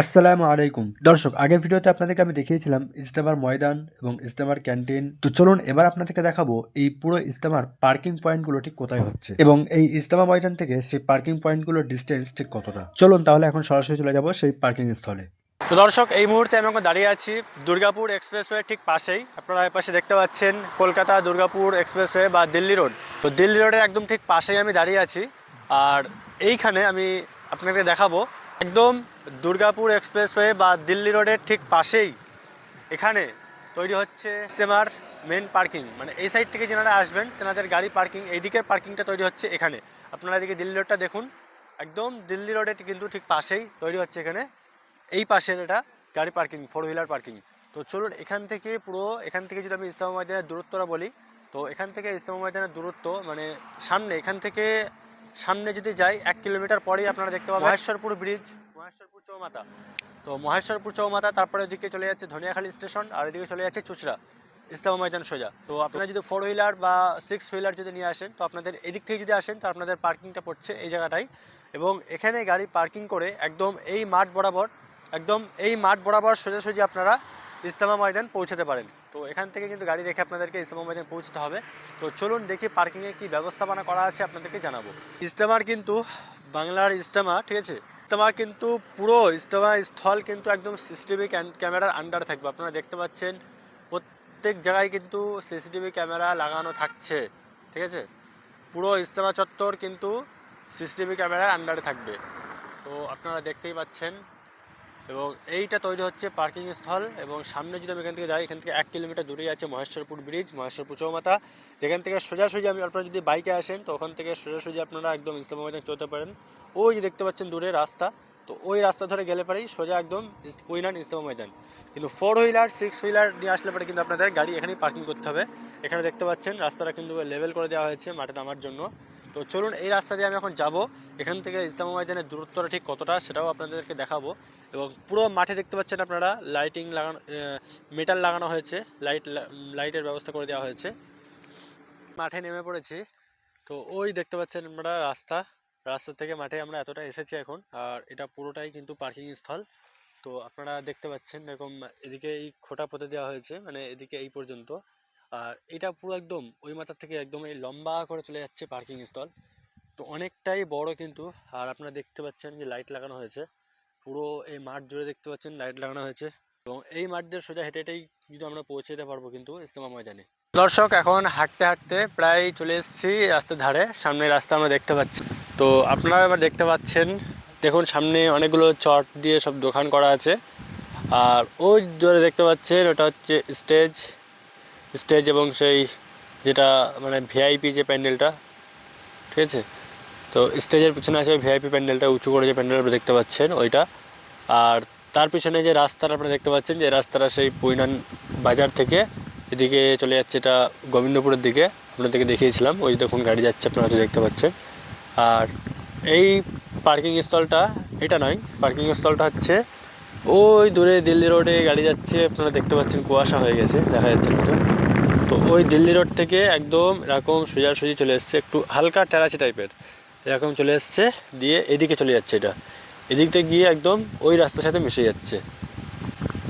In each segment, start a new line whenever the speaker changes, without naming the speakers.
আসসালামু আলাইকুম। দর্শক, আগের ভিডিওতে আপনাদেরকে আমি দেখিয়েছিলাম ইজতেমার ময়দান এবং ইজতেমার ক্যান্টিন। তো চলুন, এবার আপনাদেরকে দেখাবো এই পুরো ইজতেমার পার্কিং পয়েন্টগুলো ঠিক কোথায় হচ্ছে এবং এই ইজতেমা ময়দান থেকে সেই পার্কিং পয়েন্টগুলোর ডিস্টেন্স ঠিক কতটা? চলুন তাহলে এখন সরাসরি চলে যাব সেই পার্কিং স্থলে।
তো দর্শক, এই মুহূর্তে আমি এখন দাঁড়িয়ে আছি দুর্গাপুর এক্সপ্রেসওয়ে ঠিক পাশেই। আপনারা এ পাশে দেখতে পাচ্ছেন কলকাতা দুর্গাপুর এক্সপ্রেসওয়ে বা দিল্লি রোড তো দিল্লি রোডের একদম ঠিক পাশেই আমি দাঁড়িয়ে আছি। আর এইখানে আমি আপনাকে দেখাবো একদম দুর্গাপুর এক্সপ্রেসওয়ে বা দিল্লি রোডের ঠিক পাশেই এখানে তৈরি হচ্ছে ইস্তেমার মেন পার্কিং মানে এই সাইড থেকে যেনারা আসবেন, তেনাদের গাড়ি পার্কিং এই দিকের পার্কিংটা তৈরি হচ্ছে এখানে। আপনারা এদিকে দিল্লি রোডটা দেখুন। একদম দিল্লি রোডের কিন্তু ঠিক পাশেই তৈরি হচ্ছে এখানে। এই পাশের এটা গাড়ি পার্কিং ফোর হুইলার পার্কিং তো চলুন, এখান থেকে পুরো, এখান থেকে যদি আমি ইস্তেমা ময়দানের দূরত্বটা বলি, তো এখান থেকে ইস্তেমা ময়দানের দূরত্ব মানে সামনে, এখান থেকে সামনে যদি যাই, এক কিলোমিটার পরেই আপনারা দেখতে পাবেন মহেশ্বরপুর ব্রিজ, মহেশ্বরপুর চৌমাতা তো মহেশ্বরপুর চৌমাতা তারপরে এদিকে চলে যাচ্ছে ধনিয়াখালী স্টেশন, আর এদিকে চলে যাচ্ছে চুচড়া ইস্তেমা ময়দান সোজা। তো আপনারা যদি ফোর হুইলার বা সিক্স হুইলার যদি নিয়ে আসেন, তো আপনাদের এদিক থেকে যদি আসেন, তো আপনাদের পার্কিংটা পড়ছে এই জায়গাটায় এবং এখানে গাড়ি পার্কিং করে একদম এই মাঠ বরাবর, একদম এই মাঠ বরাবর সোজাসুজি আপনারা ইস্তেমা ময়দান পৌঁছাতে পারেন। তো এখান থেকে কিন্তু গাড়ি রেখে আপনাদেরকে ইস্তেমা ময়দান পৌঁছতে হবে। তো চলুন দেখি পার্কিংয়ে কি ব্যবস্থাপনা করা আছে আপনাদেরকে জানাব। ইস্তেমার কিন্তু বাংলার ইস্তেমা ঠিক আছে? ইস্তেমা কিন্তু পুরো ইস্তেমা স্থল কিন্তু একদম সিসিটিভি ক্যামেরার আন্ডারে থাকবে। আপনারা দেখতে পাচ্ছেন প্রত্যেক জায়গায় কিন্তু সিসিটিভি ক্যামেরা লাগানো থাকছে, ঠিক আছে? পুরো ইস্তেমা চত্বর কিন্তু সিসিটিভি ক্যামেরার আন্ডারে থাকবে। তো আপনারা দেখতেই পাচ্ছেন এবং এইটা তৈরি হচ্ছে পার্কিং স্থল এবং সামনে যদি আমি এখান থেকে যাই, এখান থেকে এক কিলোমিটার দূরেই আছে মহেশ্বরপুর ব্রিজ, মহেশ্বরপুর চৌমাথা। যেখান থেকে সোজাসুজি আমি আপনারা যদি বাইকে আসেন, তো ওখান থেকে সোজাসুজি আপনারা একদম ইস্তেমা ময়দান চলতে পারেন। ওই যে দেখতে পাচ্ছেন দূরে রাস্তা, তো ওই রাস্তা ধরে গেলে পরেই সোজা একদম কুইনান ইস্তেমা ময়দান। কিন্তু ফোর হুইলার, সিক্স হুইলার নিয়ে আসলে পরে কিন্তু আপনাদের গাড়ি এখানেই পার্কিং করতে হবে। এখানে দেখতে পাচ্ছেন রাস্তাটা কিন্তু লেভেল করে দেওয়া হয়েছে মাঠে নামার জন্য। তো চলুন এই রাস্তা দিয়ে আমি এখন যাব। এখান থেকে ইস্তেমা ময়দানের দূরত্বটা ঠিক কতটা সেটাও আপনাদেরকে দেখাবো। এবং পুরো মাঠে দেখতে পাচ্ছেন আপনারা লাইটিং লাগানো মেটাল লাগানো হয়েছে। লাইট লাইটের ব্যবস্থা করে দেওয়া হয়েছে। মাঠে নেমে পড়েছি। তো ওই দেখতে পাচ্ছেন আমরা রাস্তা। রাস্তা থেকে মাঠে আমরা এতটা এসেছি এখন, আর এটা পুরোটাই কিন্তু পার্কিং স্থল। তো আপনারা দেখতে পাচ্ছেন এরকম এদিকে এই খোটা পুঁতে দেওয়া হয়েছে মানে এদিকে এই পর্যন্ত। আর এটা পুরো একদম ওই মাথার থেকে একদম এই লম্বা করে চলে যাচ্ছে পার্কিং স্থল তো অনেকটাই বড় কিন্তু, আর আপনারা দেখতে পাচ্ছেন যে লাইট লাগানো হয়েছে। পুরো এই মাঠ জুড়ে দেখতে পাচ্ছেন লাইট লাগানো হয়েছে। এবং এই মাঠ দিয়ে সোজা হেঁটে হেঁটেই কিন্তু আমরা পৌঁছে যেতে পারব কিন্তু ইস্তেমা ময়দানে। দর্শক, এখন হাঁটতে হাঁটতে প্রায় চলে এসেছি রাস্তার ধারে। সামনে রাস্তা আমরা দেখতে পাচ্ছি। তো আপনারা এবার দেখতে পাচ্ছেন, দেখুন সামনে অনেকগুলো চট দিয়ে সব দোকান করা আছে। আর ওই জোরে দেখতে পাচ্ছেন, ওটা হচ্ছে স্টেজ স্টেজ এবং সেই যেটা মানে ভিআইপি যে প্যান্ডেলটা, ঠিক আছে? তো স্টেজের পিছনে আছে ভিআইপি প্যান্ডেলটা, উঁচু করে যে প্যান্ডেল আপনি দেখতে পাচ্ছেন, ওইটা। আর তার পিছনে যে রাস্তাটা আপনারা দেখতে পাচ্ছেন, যে রাস্তাটা সেই পুইনান বাজার থেকে এদিকে চলে যাচ্ছে এটা গোবিন্দপুরের দিকে, আপনাদেরকে দেখিয়েছিলাম, ওই দেখুন গাড়ি যাচ্ছে, আপনারা হয়তো দেখতে পাচ্ছেন। আর এই পার্কিং স্থলটা এটা নয়, পার্কিং স্থলটা হচ্ছে ওই দূরে দিল্লি রোডে গাড়ি যাচ্ছে, আপনারা দেখতে পাচ্ছেন, কুয়াশা হয়ে গেছে, দেখা যাচ্ছে না তো ওই দিল্লি রোড থেকে একদম এরকম সোজাসুজি চলে এসছে, একটু হালকা টেরাচি টাইপের। এরকম চলে এসছে, দিয়ে এদিকে চলে যাচ্ছে এটা। এদিক থেকে গিয়ে একদম ওই রাস্তার সাথে মিশে যাচ্ছে।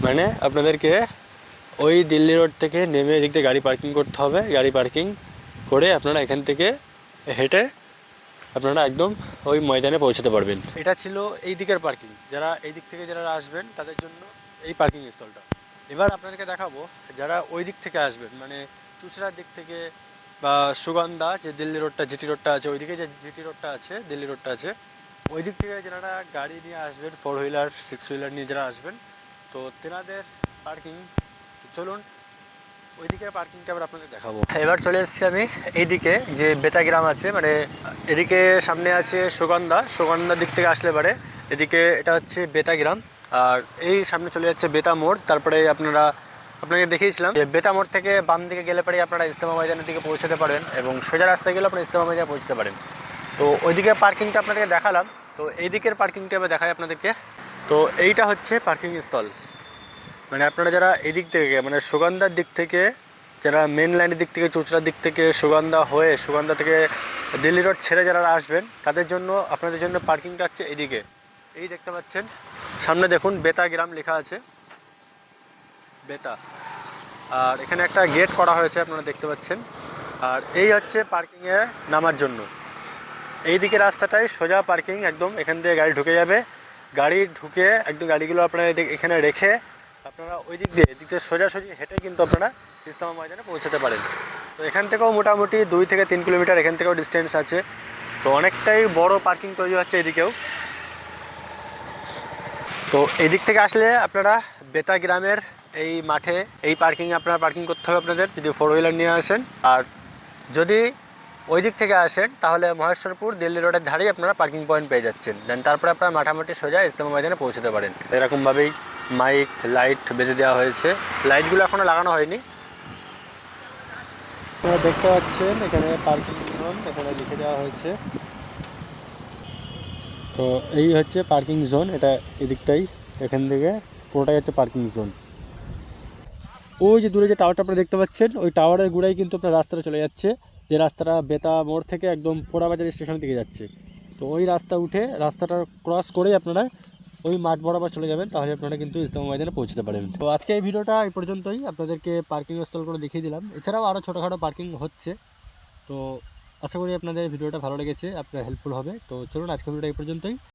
মানে আপনাদেরকে ওই দিল্লি রোড থেকে নেমে এদিক থেকে গাড়ি পার্কিং করতে হবে। গাড়ি পার্কিং করে আপনারা এখান থেকে হেঁটে আপনারা একদম ওই ময়দানে পৌঁছাতে পারবেন। এটা ছিল এই দিকের পার্কিং। যারা এই দিক থেকে যারা আসবেন, তাদের জন্য এই পার্কিং স্থলটা। এবার আপনাদেরকে দেখাবো যারা ওই দিক থেকে আসবেন মানে চুচড়ার দিক থেকে বা সুগন্ধা, যে দিল্লি রোডটা জিটি রোডটা আছে, ওইদিকে যে জিটি রোডটা আছে, দিল্লি রোডটা আছে, ওই দিক থেকে যারা গাড়ি নিয়ে আসবেন ফোর হুইলার সিক্স হুইলার নিয়ে যারা আসবেন, তো তেনাদের পার্কিং চলুন ওই ওইদিকে পার্কিংটা আবার আপনাদের দেখাবো। এবার চলে এসেছি আমি এইদিকে যে বেতাগ্রাম আছে মানে এদিকে সামনে আছে সুগন্ধা, সুগন্ধার দিক থেকে আসলে পারে, এদিকে এটা হচ্ছে বেতাগ্রাম আর এই সামনে চলে যাচ্ছে বেতা মোড়। তারপরে আপনারা, আপনাকে দেখিয়েছিলাম যে বেতা মোড় থেকে বাম দিকে গেলে পরে আপনারা ইস্তেমা ময়দানের দিকে পৌঁছাতে পারেন এবং সোজা রাস্তায় গেলে আপনারা ইস্তেমা ময়দানে পৌঁছতে পারেন। তো ওইদিকে পার্কিংটা আপনাদেরকে দেখালাম। তো এই দিকের পার্কিংটা এবার দেখাই আপনাদেরকে। তো এইটা হচ্ছে পার্কিং স্থল। মানে আপনারা যারা এদিক থেকে মানে সুগন্ধার দিক থেকে, যারা মেন লাইনের দিক থেকে, চুচড়ার দিক থেকে সুগন্ধা হয়ে, সুগন্ধা থেকে দিল্লি রোড ছেড়ে যারা আসবেন, তাদের জন্য, আপনাদের জন্য পার্কিংটা হচ্ছে এদিকে এই দেখতে পাচ্ছেন সামনে দেখুন, বেতা গ্রাম লেখা আছে। বেতা। আর এখানে একটা গেট করা হয়েছে, আপনারা দেখতে পাচ্ছেন। আর এই হচ্ছে পার্কিংয়ে নামার জন্য। এই দিকে রাস্তাটাই সোজা পার্কিং, একদম এখান দিয়ে গাড়ি ঢুকে যাবে। গাড়ি ঢুকে একদম গাড়িগুলো আপনারা এখানে রেখে আপনারা ওই দিক দিয়ে, এদিক দিয়ে সোজাসুজি হেঁটে কিন্তু আপনারা ইস্তামা ময়দানে পৌঁছাতে পারেন। তো এখান থেকেও মোটামুটি দুই থেকে তিন কিলোমিটার এখান থেকেও ডিস্টেন্স আছে। তো অনেকটাই বড় পার্কিং তৈরি হচ্ছে এদিকেও। তো এই দিক থেকে আসলে আপনারা বেতা গ্রামের এই মাঠে, এই পার্কিংয়ে আপনারা পার্কিং করতে হবে আপনাদের, যদি ফোর হুইলার নিয়ে আসেন। আর যদি ওই দিক থেকে আসেন, তাহলে মহেশ্বরপুর দিল্লি রোডের ধারেই আপনারা পার্কিং পয়েন্ট পেয়ে যাচ্ছেন। দেন তারপরে আপনারা মাঠামাটি সোজা ইস্তেমা ময়দানে পৌঁছতে পারেন। এরকমভাবেই মাইক লাইট বেঁধে দেওয়া হয়েছে। লাইটগুলো এখনও লাগানো হয়নি। আপনারা দেখতে পাচ্ছেন, এখানে পার্কিং জোন এখানে লিখে দেওয়া হয়েছে। তো এই হচ্ছে পার্কিং জোন এটা এদিকটাই, এখান থেকে পুরোটাই হচ্ছে পার্কিং জোন ওই যে দূরে যে টাওয়ারটা আপনারা দেখতে পাচ্ছেন, ওই টাওয়ারের গুড়াই কিন্তু আপনার রাস্তাটা চলে যাচ্ছে, যে রাস্তাটা বেতা মোড় থেকে একদম পোড়াবাজার স্টেশনের দিকে যাচ্ছে। তো ওই রাস্তা উঠে রাস্তাটা ক্রস করেই আপনারা ওই মাঠ বরাবর চলে যাবেন, তাহলে আপনারা কিন্তু ইস্তেমা ময়দানে পৌঁছতে পারেন। তো আজকে এই ভিডিওটা এই পর্যন্তই, আপনাদেরকে পার্কিং স্থল করে দেখিয়ে দিলাম। এছাড়াও আরও ছোটোখাটো পার্কিং হচ্ছে। তো আশা করি আপনাদের ভিডিওটা ভালো লেগেছে, আপনার হেল্পফুল হবে। তো চলুন আজকে ভিডিওটা এই পর্যন্তই।